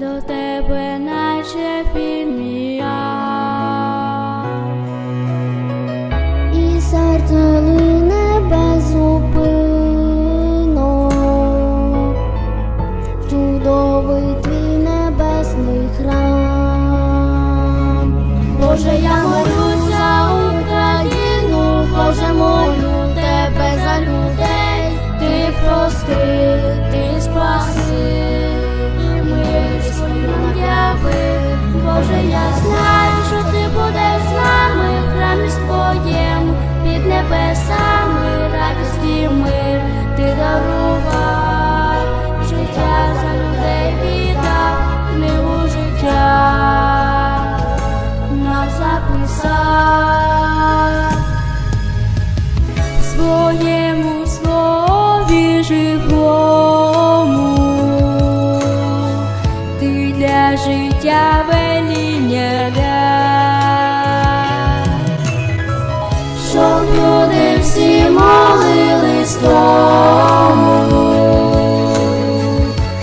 до тебе, наче фільмія. І серце лине без зупину, чудовий твій небесний храм. Боже, я молю. небесами радість і мир, ти даруєш. славу,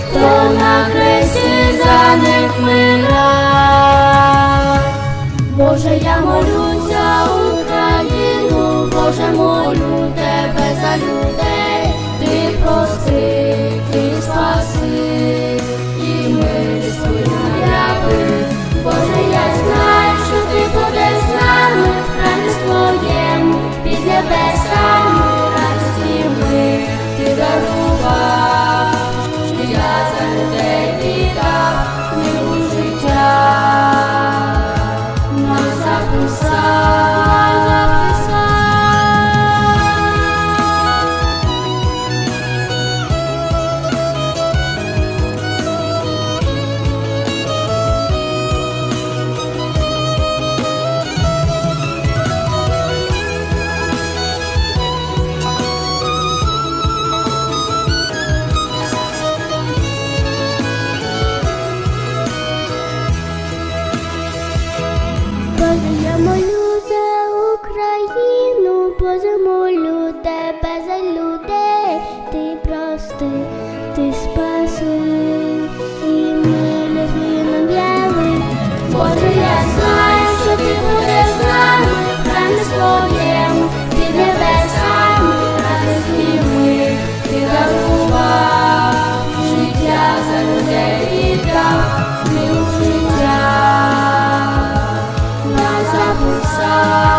хто на хресті за них мира, Боже, я молю. молю за Україну, бо замолю тебе за люди. inside.